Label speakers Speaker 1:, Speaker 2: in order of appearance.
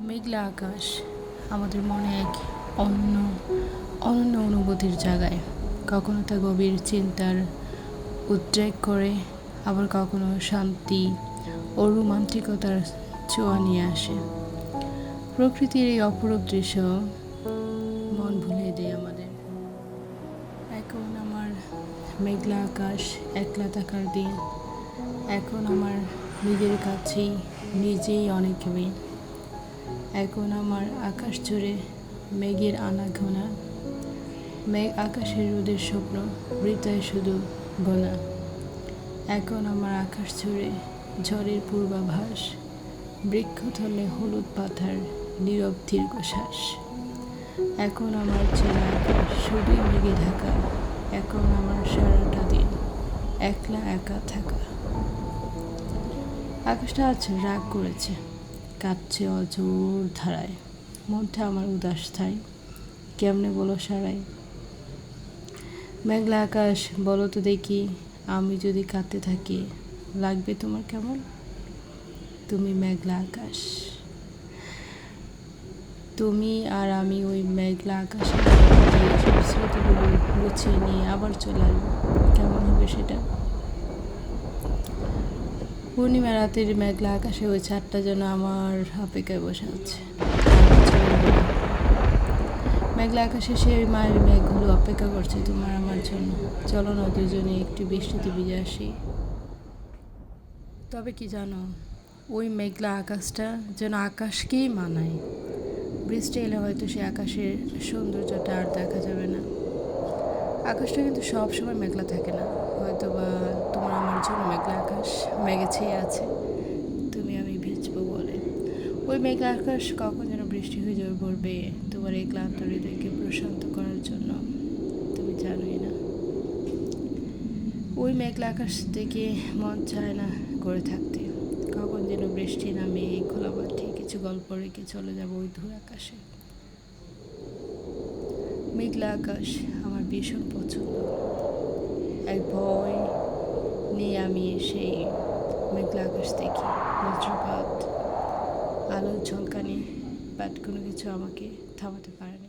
Speaker 1: মেঘলা আকাশ আমাদের মনে এক অন্য, অনন্য অনুভূতির জায়গায়। কখনো তা গভীর চিন্তার উদ্রেক করে, আবার কখনো শান্তি ও রোমান্টিকতার ছোঁয়া নিয়ে আসে। প্রকৃতির এই অপরূপ দৃশ্য মন ভুলিয়ে দেয় আমাদের। এখন আমার মেঘলা আকাশ একলা থাকার দিন, এখন আমার নিজের কাছেই, নিজেই অনেক মেয়ে এখন আমার আকাশ জুড়ে মেঘের আনাগোনা। মেঘ আকাশের রোদের স্বপ্ন হৃদয় শুধু গোনা। এখন আমার আকাশ জুড়ে ঝড়ের পূর্বাভাস বৃক্ষতলে হলুদ পাথার, নীরব দীর্ঘশ্বাস। এখন আমার চেনা আকাশ শুধুই মেঘে ঢাকা। এখন আমার সারাটা দিন একলা একা থাকা। আকাশটা আজ রাগ করেছে। কাঁপছে অজোর ধারায়। মনটা আমার উদাস থাই কেমনে বলো সারাই? মেঘলা আকাশ, বলো তো দেখি, আমি যদি কাঁদতে থাকি, লাগবে তোমার কেমন? তুমি মেঘলা আকাশ। তুমি আর আমি ওই মেঘলা আকাশে স্মৃতিগুলো গুছিয়ে নিয়ে আবার চলে আসব। কেমন হবে সেটা? পূর্ণিমা রাতের মেঘলা আকাশে ওই ছাদটা যেন আমার অপেক্ষায় বসে আছে। মেঘলা আকাশে সেই মায়ের মেঘগুলো অপেক্ষা করছে তোমার আমার জন্য। চলো না দুজনে একটু বৃষ্টিতে ভিজে আসি। তবে কি জানো, ওই মেঘলা আকাশটা যেন আকাশকেই মানায়। বৃষ্টি এলে হয়তো সে আকাশের সৌন্দর্যটা আর দেখা যাবে না। আকাশটা কিন্তু সব সময় মেঘলা থাকে না। হয়তো বা আমার জন্য মেঘলা আকাশ, মেঘে ছেয়ে আছে। তুমি আমি ভিজবো বলে। ওই মেঘলা আকাশ কখন যেন বৃষ্টি হয়ে যাবে পড়বে তোমার এই ক্লান্ত হৃদয়কে প্রশান্ত করার জন্য। তুমি জানোই না। ওই মেঘলা আকাশ দেখে মন চায় না করে থাকতে। কখন যেন বৃষ্টি নামে এই খোলা মাঠে কিছু গল্প রেখে চলে যাব ওই ধূর আকাশে। মেঘলা আকাশ আমার ভীষণ পছন্দ। এক ভয় নিয়ে আমি সেই মেঘলা আকাশ দেখি বজ্রপাত আলোর ঝলকানি বাট কোনো কিছু আমাকে থামাতে পারে